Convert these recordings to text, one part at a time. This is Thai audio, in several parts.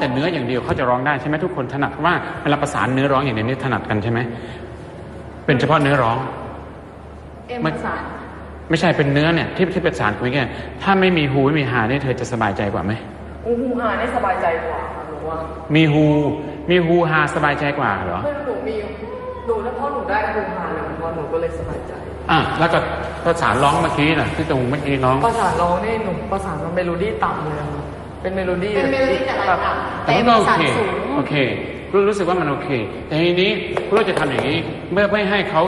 แต่เนื้ออย่างเดียวเขาจะร้องได้ใช่ไหมทุกคนถนัดว่าเวลาประสานเนื้อร้องอย่างเดียวนี่ถนัดกันใช่ไหมเป็นเฉพาะเนื้อร้องเอ็มไม่ประสานไม่ใช่เป็นเนื้อเนี่ยที่ที่ประสานคุยกันถ้าไม่มีฮูไม่มีฮาเนี่ยเธอจะสบายใจกว่าไหมอูฮูฮาได้สบายใจกว่าค่ะหนูว่ามีฮูมีฮูฮาสบายใจกว่าเหรอไม่รู้หนูมีหนูแล้วพ่อหนูได้อูฮูฮาเลยพ่อหนูก็เลยสบายใจอะแล้วก็ประสานร้องเมื่อกี้น่ะที่ตรงเมื่อกี้ร้องประสานร้องนี่หนูประสานมันเมโลดี้ต่ำเลยอะ เป็นเมโลดี้เป็นเมโลดี้แต่ระดับแต่มันก็โอเคโอเครู้รู้สึกว่ามันโอเค แต่ทีนี้เราจะทำอย่างนี้เมื่อไม่ให้เขา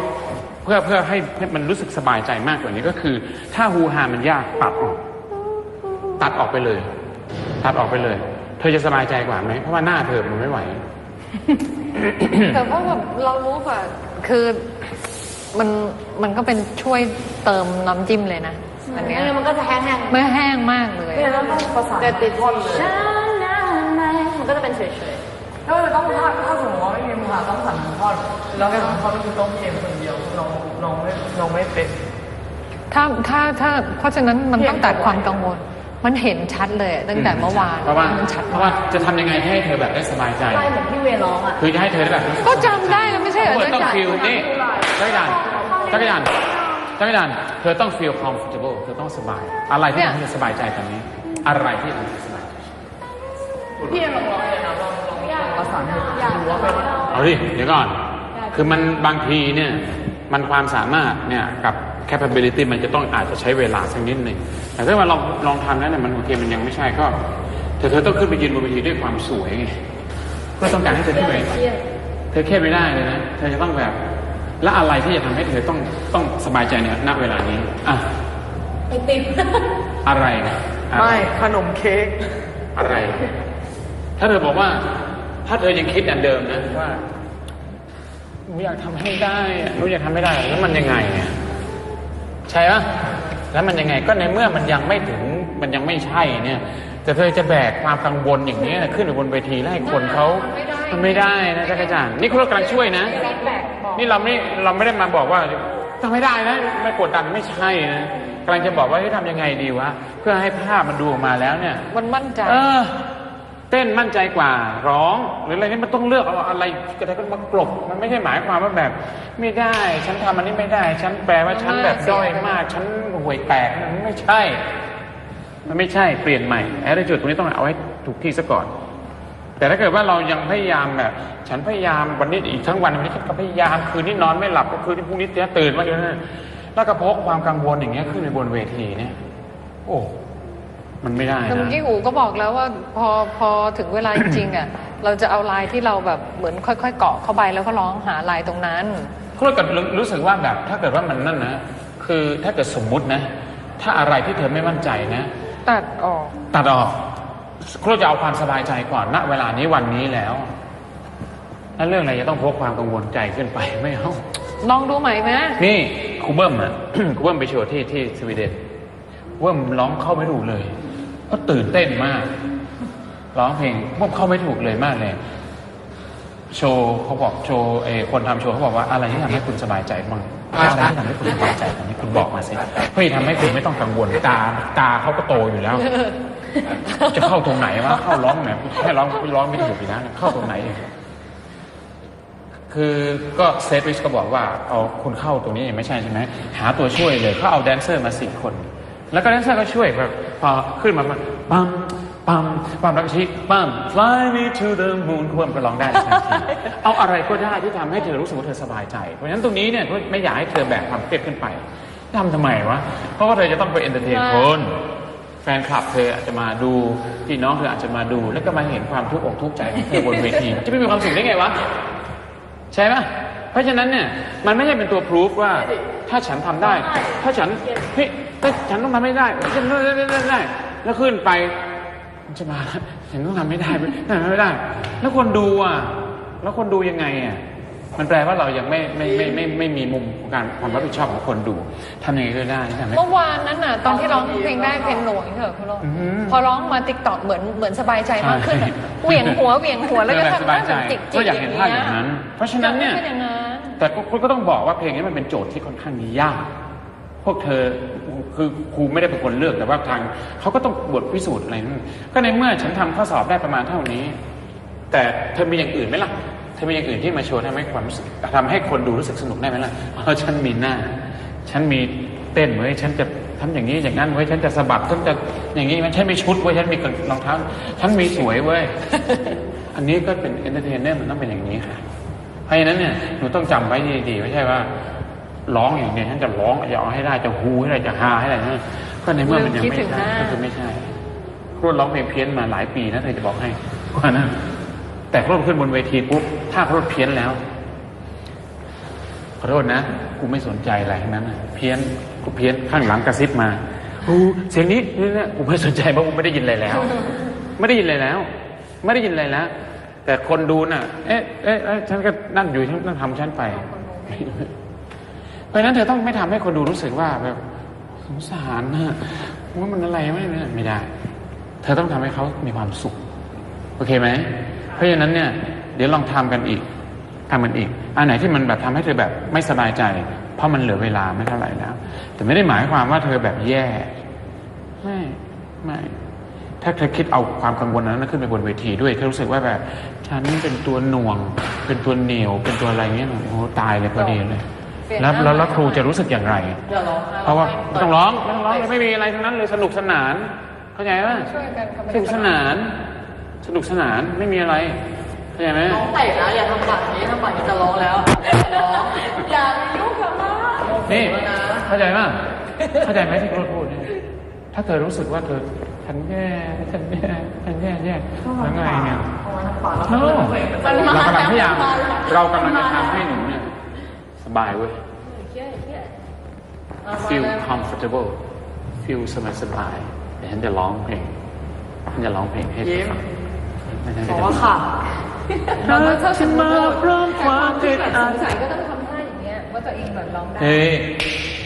เพื่อเพื่อให้ให้มันรู้สึกสบายใจมากกว่านี้ก็คือ ถ้าฮูฮามันยากตัดออก ตัดออกไปเลย ตัดออกไปเลย เธอจะสบายใจกว่าไหมเพราะว่าหน้าเธอมันไม่ไหวแต่ว่าแบบเรารู้ป่ะคือมันมันก็เป็นช่วยเติมน้ำจิ้มเลยนะ อันเนี้ยเออมันก็จะแห้งไม่แห้งมากเลยเนี่ยแล้วต้องประสานๆแต่ติดท่อนเลยฉันนั้นไหมมันก็จะเป็นเฉยถ้ามันต้องถ้าถ้าสมมติว่าไม่มีมูฮาต้องสั่นท่อนแล้วแค่ท่อนก็คือต้องเพียงคนเดียวน้องน้องไม่น้องไม่เป็น ถ้าถ้าถ้าเพราะฉะนั้นมันต้องตัดความกังวล มันเห็นชัดเลยตั้งแต่เมื่อวานเพราะว่ามันชัดเพราะว่าจะทำยังไงให้เธอแบบได้สบายใจ ๆใช่เหมือนที่เวร้องอะ คือจะให้เธอได้แบบรู้สึก็จำได้แล้วไม่ใช่เหรอเธอต้องจ๊ะฟีลนี่จักรยานจักรยาน จักรยานเธอต้อง feel comfortable เธอต้องสบาย อะไรที่ทำให้เธอสบายใจตอนนี้ อะไรที่ทำให้เธอสบายใจพี่เอ็มลองร้องเลยนะลองลองลองประสานให้ดูว่าเป็นเอาดิเดี๋ยวก่อน คือมันบางทีเนี่ย มันความสามารถเนี่ยกับ capability มันจะต้องอาจจะใช้เวลาสักนิดหนึ่งแต่ถ้าว่าลองลองทำแล้วเนี่ยมันโอเคมันยังไม่ใช่ก็เธอเธอต้องขึ้นไปยืนบนเวทีด้วยความสวยไงเพื่อต้องการให้เธอขึ้นไปเธอแค่ไม่ได้เลยนะ เธอจะต้องแบบ และอะไรที่จะทำให้เธอต้องต้องสบายใจเนี่ยณเวลานี้อะไอติมอะไรนะอะไรไม่ขนมเค้กอะไร ถ้าเธอบอกว่า ถ้าเธอยังคิดอย่างเดิมนะว่าหนูอยากทำให้ได้อะหนูอยากทำไม่ได้แล้วมันยังไงอะใช่ปะแล้วมันยังไงก็ในเมื่อมันยังไม่ถึงมันยังไม่ใช่เนี่ยแต่เธอจะแบกความกังวลอย่างนี้ยขึ้นไปบนเวทีแล้วให้คนเขามั นไม่ได้นะจักรจันทร์นี่คุณกำลังช่วยนะ นี่เราไม่เราไม่ได้มาบอกว่าทำไม่ได้นะไม่กดดันไม่ใช่นะกำลังจะบอกว่าให้ทำยังไงดีวะเพื่อให้ภาพมันดูออกมาแล้วเนี่ย มันมั่นใจเออ เต้นมั่นใจกว่าร้องหรืออะไรนี่มันต้องเลือกเอาอะไรก็ได้ก็มากลบมันไม่ใช่หมายความว่าแบบ ไม่ได้ ฉันทำอันนี้ไม่ได้ ฉันแปลว่าฉันแบบด้อยมาก ฉันห่วยแตกมันไม่ใช่ มันไม่ใช่เปลี่ยนใหม่แอดจุดตรงนี้ต้องเอาให้ถูกที่ซะก่อน แต่ถ้าเกิดว่าเรายังพยายามแบบฉันพยายามวันนี้อีกทั้งวันวันนี้ก็พยายามคืนนี้นอนไม่หลับก็คืนนี้พรุ่งนี้ตื่นมาอยู่นั่นแล้วก็พกความกังวลอย่างเงี้ยขึ้นไปบนเวทีเนี่ย โอ้มันไม่ได้แต่เมื่อนะกี้อูก็บอกแล้วว่าพอพอถึงเวลาจริงๆอะเราจะเอาลายที่เราแบบเหมือนค่อยๆเกาะเข้าไปแล้วก็ร้องหาลายตรงนั้นคุณก็รู้สึกว่าแบบถ้าเกิดว่ามันนั่นนะคือถ้าเกิดสมมุตินะ ถ้าอะไรที่เธอไม่มั่นใจนะ ตัดออก ตัดออก คุณจะเอาความสบายใจก่อนณเวลานี้วันนี้แล้วแล้วเรื่องอะไรจะต้องพกความกังวลใจขึ้นไปไม่เอาลองดูใหม่ไหมนี่ครูเบิ้มอะ ครูเบิ้มไปโชว์ที่ที่สวีเดนเบิ้มร้องเข้าไม่ถูกเลย ก็ตื่นเต้นมาก ร้องเพลงเบิ้มเข้าไม่ถูกเลยมากเลยโชว์เขาบอกโชว์เออคนทำโชว์เขาบอกว่าอะไรที่ทำให้คุณสบายใจบ้างอะไรที่ทำให้คุณสบายใจตอนนี้คุณบอกมาสิเพื่อทำให้คุณไม่ต้องกังวลตาตาเขาก็โตอยู่แล้ว จะเข้าตรงไหนวะเข้าร้องไหนแค่ร้องร้องไม่ถูกอีกนะเข้าตรงไหน คือก็เซฟริชก็บอกว่าเอาคุณเข้าตรงนี้ไม่ใช่ใช่ไหมหาตัวช่วยเลยเขาเอาแดนเซอร์มาสี่คน แล้วก็แดนเซอร์ก็ช่วยแบบพอขึ้นมาปั๊มปั๊มปั๊มปั๊มแล้วก็ชี้ปั๊ม fly me to the moon ควรก็ร้องได้ทันทีเอาอะไรก็ได้ที่ทำให้เธอรู้สึกว่าเธอสบายใจ เพราะฉะนั้นตรงนี้เนี่ยไม่อยากให้เธอแบกความเครียดขึ้นไปทำทำไมวะ เพราะว่าเธอจะต้องไปเอนเตอร์เทนคน แฟนคลับเธออาจจะมาดูพี่น้องเธออาจจะมาดู แล้วก็มาเห็นความทุกข์อกทุกข์ใจของเธอบนเวทีจะไม่มีความสุขได้ไงวะใช่ไหมเพราะฉะนั้นเนี่ยมันไม่ใช่เป็นตัวพิสูจว่า ถ้าฉันทำได้ ถ้าฉันเฮ้ยถ้าฉันต้องทำไม่ได้ฉันได้ได้ได้ได้แล้วขึ้นไปมันจะมาฉันต้องทำไม่ได้ทำไม่ได้ แล้วคนดูอะ แล้วคนดูยังไงอะ มันแปลว่าเรายังไม่ไม่ไม่ไม่ไม่มีมุมของการความรับผิดชอบของคนดูทำยังไงก็ได้ที่ทำให้ เมื่อวานนั้นน่ะตอนที่ร้องเพลงแรกเพลงหน่วยเถอะคุณโรจน์อือหือพอร้องมาติ๊กต็อกเหมือนเหมือนสบายใจมากขึ้นอะใช่ เหวี่ยงหัวเหวี่ยงหัวแล้วก็เออทำสบายใจเหมือนจิกๆก็อยากเห็นภาพอย่างนั้น เพราะฉะนั้นเนี่ยอากให้ป็อย่างนั้นแต่คุณก็ต้องบอกว่าเพลงนี้มันเป็นโจทย์ที่ค่อนข้างยาก พวกเธอคือครูไม่ได้เป็นคนเลือกแต่ว่าทางเขาก็ต้องบทพิสูจน์อะไรนั่นก็ในเมื่อฉันทำข้อสอบได้ประมาณเท่านี้ แต่เธอมีอย่างอื่นไหมล่ะ เธอมีอย่างอื่นที่มาโชว์ทำให้ความรู้สึกทำให้คนดูรู้สึกสนุกได้ไหมล่ะเพราะฉันมีหน้า ฉันมีเต้นเว้ยฉันจะทำอย่างนี้อย่างนั้นเว้ยฉันจะสะบัดฉันจะอย่างนี้มันฉันมีชุดเว้ยฉันมีรองเท้าฉันมีสวยเว้ยอันนี้ก็เป็นเอนเตอร์เทนเนอร์มันต้องเป็นอย่างนี้ค่ะเพราะฉะนั้นเนี่ยหนูต้องจำไว้ดีๆไม่ใช่ว่าร้องอย่างเดียวฉันจะร้องจะเอาให้ได้จะฮูให้ได้จะฮาให้ได้นะก็ในเมื่อมันยังไม่คิดถึงหใช่น้าก็คือไม่ใช่ครูร้องเพลงเพี้ยนมาหลายปีนะเธอจะบอกให้กว่านั้น แต่ครูขึ้นบนเวทีปุ๊บถ้าครูเพี้ยนแล้วขอโทษนะกูไม่สนใจอะไรทั้งนั้นเพี้ยนกูเพี้ยนข้างหลังกระซิบมาฮูเสียงนี้นี่นะกูไม่สนใจเพราะกูไม่ได้ยินอะไรแล้ว ไม่ได้ยินอะไรแล้ว ไม่ได้ยินอะไรแล้ว แต่คนดูน่ะ เอ๊ะเอ๊ะเอ๊ะฉันก็นั่งอยู่ฉันต้องทำฉันไปเพราะนั้นเธอต้องไม่ทำให้คนดูรู้สึกว่าแบบสงสารนะว่ามันอะไรไม่ไม่ไม่ได้ เธอต้องทำให้เขามีความสุข โอเคไหม ราะฉะนั้นเนี่ยเดี๋ยวลองทำกันอีกทำกันอีก อันไหนที่มันแบบทำให้เธอแบบไม่สบายใจ เพราะมันเหลือเวลาไม่เท่าไหร่แล้ว แต่ไม่ได้หมายความว่าเธอแบบแย่ ไม่ไม่ถ้าเธอคิดเอาความกังวลนั้นขึ้นไปบนเวทีด้วยเธอรู้สึกว่าแบบฉันเป็นตัวหน่วง เป็นตัวเหนียว เป็นตัวอะไรเงี้ยโอ้โหตายเลยพอดีเลยแล้วแล้วแล้วครูจะรู้สึกอย่างไรอย่าร้องไห้เพราะว่าไม่ต้องร้องไม่ต้องร้องเลยไม่มีอะไรทั้งนั้นเลยสนุกสนาน เข้าใจไหมช่วยกันค่ะสนุกสนาน สนุกสนานไม่มีอะไรเข้าใจไหมร้องเตะนะอย่าทำปากนี้ทำปากนี้จะร้องแล้วอย่าร้องอย่าไปยุ่งกับมานี่เข้าใจป่ะเข้าใจไหมที่ครูพูดเนี่ยถ้าเธอรู้สึกว่าเธอฉันแย่ฉันแย่ฉันแย่แย่แล้วไงเนี่ยเอาไว้ทำปากแล้วโน่มันเรามากำลังพยายามมันมาเรากำลังจะทำให้หนูเนี่ยสบายเว้ย feel comfortable feel สบายสบายๆเดี๋ยวฉันจะร้องเพลงฉันจะร้องเพลงให้เธอฟังไม่ใช่ บอกว่าค่ะเราก็ถ้าสมมติว่าพร้อมความอึดแบบอัสดงสัยก็ต้องทำท่าอย่างเงี้ยว่าตัวเองแบบร้องได้เฮ้ย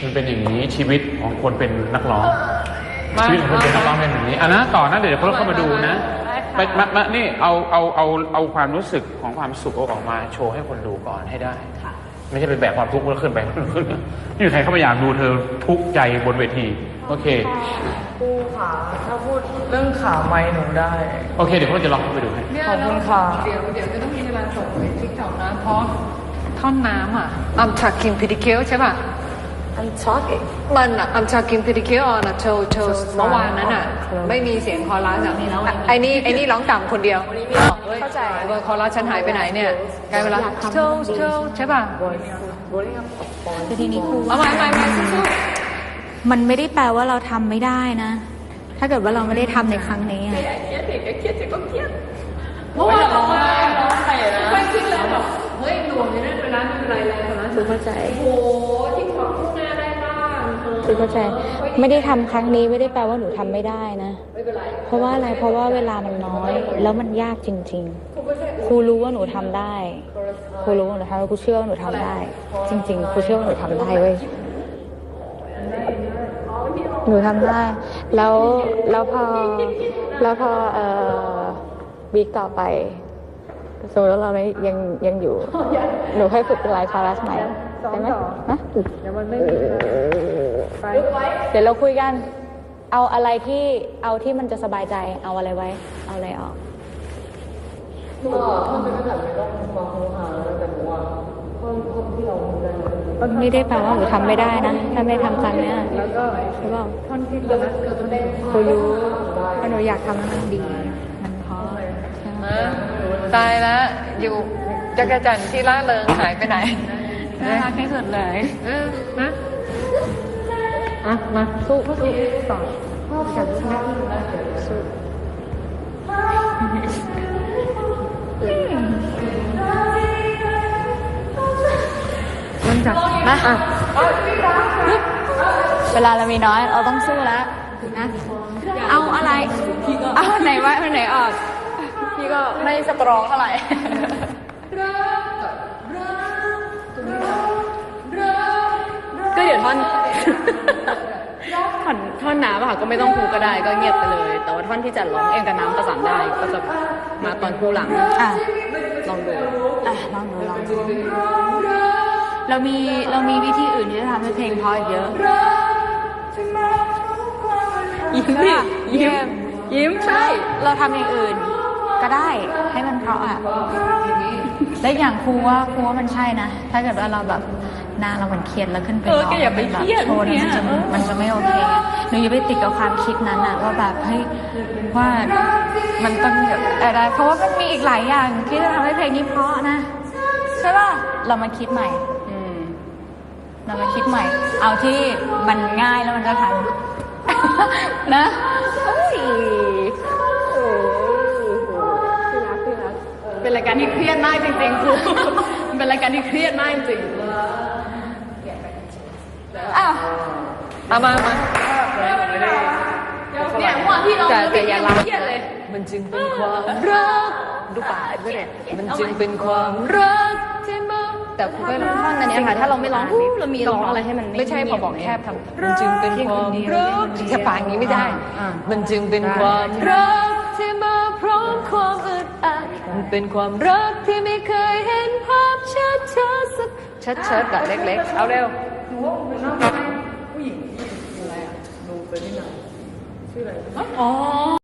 มันเป็นอย่างนี้ชีวิตของคนเป็นนักร้อง ชีวิตของคนเป็นนักร้องเป็นแบบนี้อะนะต่อนะเดี๋ยวเขาเข้ามาดูนะไปมามานี่เอาเอาเอาเอาความรู้สึกของความสุขเอาออกมาโชว์ให้คนดูก่อนให้ได้ไม่ใช่เป็นแบบความทุกข์แล้วขึ้นไปขึ้นไม่มีใครเข้ามาอยากดูเธอทุกข์ใจบนเวที โอเคครูขาถ้าพูดเรื่องขาไม้หนูได้ โอเค เดี๋ยวเราจะลองเข้าไปดูให้เนี่ยขอบคุณแล้วค่ะ เดี๋ยวเดี๋ยวจะต้องมีเวลาส่งไปทิกตอกนะเพราะท่อนน้ำอะ I'm talking pretty cute ใช่ป่ะ I'm talking มันอะ I'm talking pretty cute on a toe toes เมื่อวานนั้นอะ ไม่มีเสียงคอรัสอะไอ้นี่ไอ้นี่ร้องต่ำคนเดียวเข้าใจเบอร์คอรัสฉันหายไปไหนเนี่ยกลายเวลา toes toes ใช่ป่ะแต่ทีนี้ครูเอาใหม่ใหม่ให ม่สู้มันไม่ได้แปลว่าเราทำไม่ได้นะ ถ้าเกิดว่าเราไม่ได้ทำในครั้งนี้อะๆเมื่อวานร้องอะไรร้องไปนะไม่คิดเลยแบบเฮ้ยหน่วงอยู่นั่นเป็นร้านไม่เป็นไรเลยคนนั้นคือเข้าใจโอ้ที่ขอบคู่หน้าได้บ้างคือเข้าใจ ไม่ได้ทำครั้งนี้ไม่ได้แปลว่าหนูทำไม่ได้นะ เพราะว่าอะไร เพราะว่าเวลามันน้อย แล้วมันยากจริง ๆ ครูรู้ว่าหนูทำได้ ครูรู้ว่าหนูทำได้ครูเชื่อว่าหนูทำได้ จริง ๆ ครูเชื่อว่าหนูทำได้เว้ย หนูทำได้ แล้วแล้วพอแล้วพอเอ่อวีคต่อไปสมมติว่าเราไม่ยังยังอยู่ หนูค่อยฝึกเป็นไลฟ์คอรัสใหม่ได้ไหมฮะเดี๋ยวมันไม่มีเดี๋ยวเราคุยกัน เอาอะไรที่เอาที่มันจะสบายใจเอาอะไรไว้ เอาอะไรออกไม่ได้ แปลว่าหนูทำไม่ได้นะ ถ้าไม่ทำครั้งเนี้ยแล้วก็ใช่ป่ะท่อนที่เราเกิดมันได้ครูรู้ถ้าหนูอยากทำแล้วมันดี มันเพราะใช่ไหมมาตายแล้วอยู่จักรจันทร์ที่ล่าเริงหายไปไหนน่ารักที่สุดเลยเออนะอะมาสู้สู้ต่อพ่อจับช้าสู้ จ้ะมาเวลาเรามีน้อย เราต้องสู้แล้วนะเอาอะไรเอาไหนวะเอาไหนออก พี่ก็ไม่สตรองเท่าไหร่ก็เดี๋ยวท่อนท่อนท่อนน้ำอะค่ะก็ไม่ต้องคูก็ได้ก็เงียบไปเลย แต่ว่าท่อนที่จะร้องเองกับน้ำประสานได้ก็จะมาตอนคูหลังอะลองดูอะลองดูลองดู เรามีเรามีวิธีอื่นที่จะทำให้เพลงเพราะอีกเยอะยิ้มดิยิ้มยิ้มใช่ เราทำอย่างอื่น ก็ได้ให้มันเพราะอะและอย่างครูว่าครูว่ามันใช่นะ ถ้าเกิดว่าเราแบบหน้าเราเหมือนเครียดแล้วขึ้นไปเออร้องแกอย่าไปแบบเครียดโชว์เนี่เนี่ยยมันจะเออมันจะไม่โอเคหนูอย่าไปติดกับความคิดนั้นอะว่าแบบเฮ้ยว่ามันต้องแบบอะไรเพราะว่ามันมีอีกหลายอย่างที่จะทำให้เพลงนี้เพราะนะ ใช่ป่ะเรามาคิดใหม่อืม เรามาคิดใหม่ เอาที่มันง่ายแล้วมันก็ทัน นะเฮ้ยเป็นรายการที่เครียดมากจริงๆครูเป็นรายการที่เครียดมากจริงอ้าวเอามามาเนี่ยเมื่อวานพี่เราแต่แต่อย่าลาเครียดเลยมันจึงเป็นความรักดูปากด้วยเนี่ยมันจึงเป็นความรัก แต่ครูก็ร้องท่อนอันเนี้ยค่ะถ้าเราไม่ร้องฮู้เรามีร้องอะไรให้มันไม่ใช่พอบอกแคบทำมันจึงเป็นความรักจะปากอย่างนี้ไม่ได้ มันจึงเป็นความรักที่มาพร้อมความอึดอัดมันเป็นความรักที่ไม่เคยเห็นภาพชัดชัดๆสักชัดชัดๆแบบเล็ก ๆ เอาเร็วผู้หญิงที่อะไรอะดูเป็นที่ไหนชื่ออะไรอ๋อ